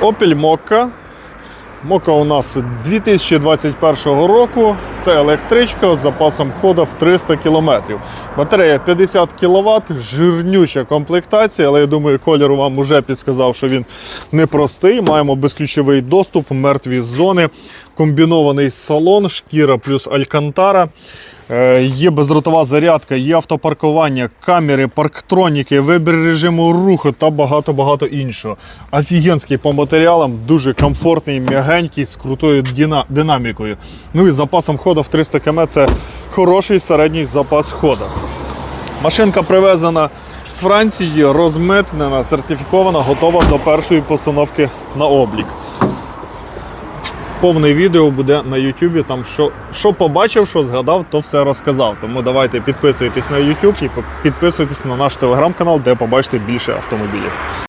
Opel Mokka. Mokka у нас 2021 року. Це електричка з запасом ходу в 300 км. Батарея 50 кВт, жирнюча комплектація, але я думаю, колір вам вже підсказав, що він непростий. Маємо безключовий доступ, мертві зони, комбінований салон, шкіра плюс алькантара. Е, Є бездротова зарядка, є автопаркування, камери, парктроніки, вибір режиму руху та багато-багато іншого. Офігенський по матеріалам, дуже комфортний, м'ягенький, з крутою діна- динамікою. Ну і запасом ходу в 300 км це хороший середній запас ходу. Машинка привезена з Франції, розмитнена, сертифікована, готова до першої постановки на облік. Повне відео буде на YouTube. Там що, що побачив, що згадав, то все розказав. Тому давайте підписуйтесь на YouTube і підписуйтесь на наш телеграм-канал, де побачите більше автомобілів.